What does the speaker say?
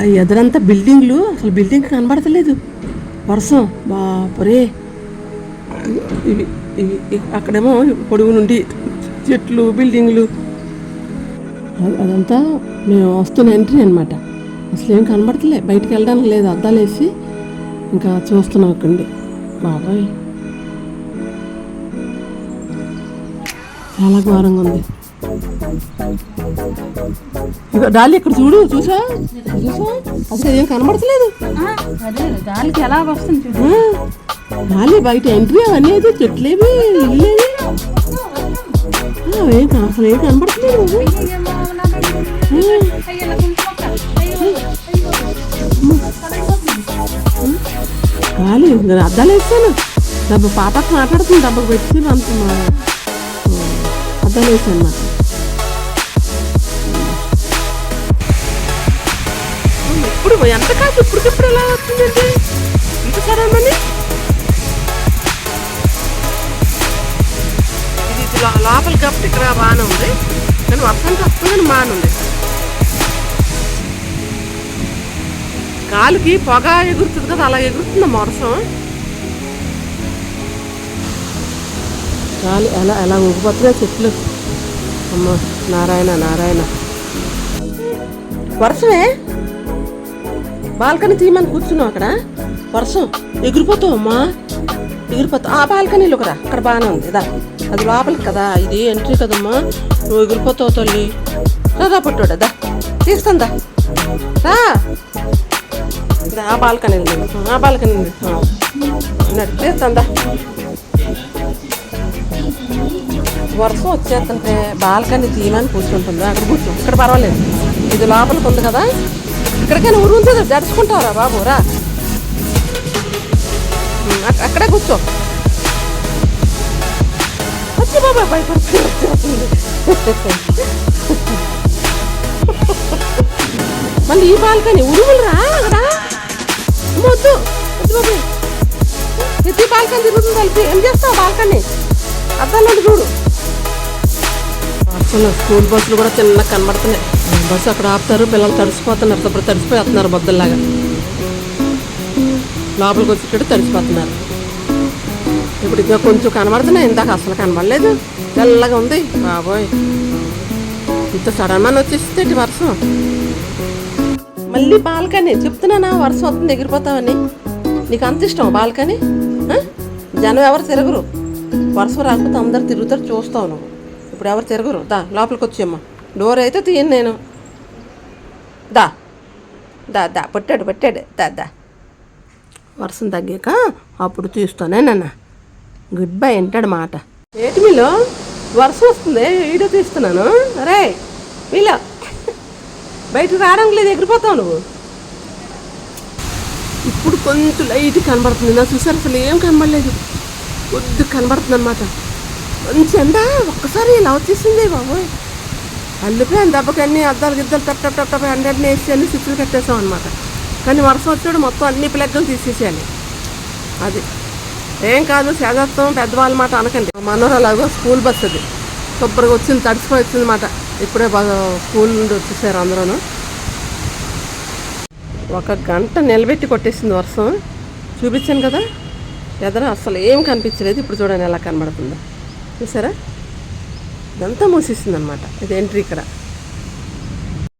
ఎదరంతా ఎదురంతా బిల్డింగ్లు అసలు బిల్డింగ్ కనబడతలేదు. వర్షం బాపరే. ఇవి ఇవి అక్కడేమో పొడుగు నుండి చెట్లు బిల్డింగ్లు. అదంతా మేము వస్తున్న ఎంట్రీ అనమాట అసలు ఏం కనబడతలే. బయటికి వెళ్ళడానికి లేదు. అద్దాలు వేసి ఇంకా చూస్తున్నాం అక్కడి బాబాయ్. చాలా ఘోరంగా ఉంది. డాలి ఇక్కడ చూడు చూసా? చూసా? అసలు ఏం కనబడతలేదు. గాలికి ఎలా వస్తుంది చూడు. డాలి బయట ఎంట్రీ అవన్నీ అయితే చెట్లేవి ఇల్లేవి. ఏం అసలు ఏం కనబడతలేదు. ఖాళీ నేను అద్దాలు వేసాను డబ్బు పాపకు మాట్లాడుతుంది డబ్బుకు పెట్టి అంత అద్దాలు వేసాను నాకు ఇప్పుడు ఎంత కాదు ఇప్పుడు ఇప్పుడు ఎలా వస్తుందండి ఇంత సరేమని ఇది లోపల కాబట్టి ఇక్కడ బాగానే ఉంది. కానీ వర్షానికి వస్తుందని బాగానే ఉంది. గాలికి పొగ ఎగురుతుంది కదా అలా ఎగురుతుంది వర్షం గాలి ఎలా ఎలా ఊగిపోతున్నాయి చెట్లు. అమ్మ నారాయణ నారాయణ. వర్షమే? బాల్కనీ తీయమని కూర్చున్నావు అక్కడ? వర్షం ఎగిరిపోతావు అమ్మా. ఎగిరిపోతావు. ఆ బాల్కనీలో ఒకరా. అక్కడ బాగానే ఉంది. దా. అది లోపలికి కదా. ఇది ఎంట్రీ కదమ్మా. నువ్వు ఎగిరిపోతావు తల్లి. రా పుట్టాడు దా. తీస్తాను దా. రా. దా, ఆ బాల్కనీ ఆ బాల్కనీ ఉంది. తీస్తాను దా. వర్షం వచ్చేస్తుంటే బాల్కనీ తీయమని కూర్చుంటుంది. అక్కడ కూర్చో. ఇక్కడ పర్వాలేదు. ఇది లోపలికి ఉంది కదా. ఇక్కడికైనా ఊరు ఉంటుందో జడుచుకుంటావురా బాబు రా. అక్కడే కూర్చో. వచ్చి బాబా భయపడుతుంది మళ్ళీ ఈ బాల్కనీ ఉరువులు రా అక్కడ వద్దు. వద్దు బాబాయ్. ప్రతి బాల్కనీ తిరుగుతుంది కలిపి ఏం చేస్తావు బాల్కనీ? అద్దాలు చూడు. అసలు స్కూల్ బస్సులు కూడా చిన్న కనబడుతున్నాయి. బస్సు అక్కడ ఆపుతారు పిల్లలు తడిసిపోతున్నారు ఇప్పుడు తడిసిపోతున్నారు బొద్దల్లాగా. లోపలికి వచ్చేటట్టు తడిసిపోతున్నారు. ఇప్పుడు ఇంకా కొంచెం కనబడుతున్నాయి ఇందాక అసలు కనబడలేదు. తెల్లగా ఉంది. బాబోయ్. ఇంత సడన్ మన వచ్చేస్తే వర్షం? మళ్ళీ బాల్కనీ. చెప్తున్నానా వర్షం వస్తుంది ఎగిరిపోతావని. నీకు అంత ఇష్టం బాల్కనీ? జనం ఎవరు తిరగరు. వర్షం రాకపోతే అందరు తిరుగుతారు చూస్తావు నువ్వు. ఇప్పుడు ఎవరు తిరగరు? దా లోపలికి వచ్చేమ్మా డోర్ అయితే తీయను నేను. దా. దా దా. పట్టాడు పట్టాడు. దా దా. వర్షం తగ్గాక అప్పుడు తీస్తానే నాన్న. గుడ్ బై అంటాడు మాట. ఏటి మీలో? వర్షం వస్తుంది వీడియో తీస్తున్నాను. అరే వీళ్ళ బయటకు రావడానికి లేదు ఎగిరిపోతావు నువ్వు. ఇప్పుడు కొంచెం లైట్ కనబడుతుంది. నా చూసారు? అసలు ఏం కనబడలేదు. కొద్ది కనబడుతుంది అనమాట మంచి ఎండ ఒక్కసారి ఇలా వచ్చేసింది బాబోయ్. అల్లిపోయాను దెబ్బకి అన్ని అద్దాలు గిద్దలు టప్ టప్ టప్ టప్ అన్నీ వేసి అన్ని స్విచ్లు కట్టేసాం అనమాట కానీ వర్షం వచ్చాడు మొత్తం అన్ని ప్లగ్గులు తీసేసేయాలి. అది ఏం కాదు శాదత్వం పెద్దవాళ్ళ మాట అనకండి. మనోరలాగో స్కూల్ బస్ అది. శుభ్రంగా వచ్చింది తడిసిపోయి వచ్చింది మాట ఇప్పుడే బాగా స్కూల్ నుండి వచ్చేసారు అందరూ ఒక గంట నిలబెట్టి కొట్టేసింది వర్షం. చూపించాను కదా? ఎదర అసలు ఏం కనిపించలేదు. ఇప్పుడు చూడండి ఎలా కనబడుతుందో. చూసారా? ఇదంతా మూసేసింది అనమాట ఇది ఎంట్రీ ఇక్కడ.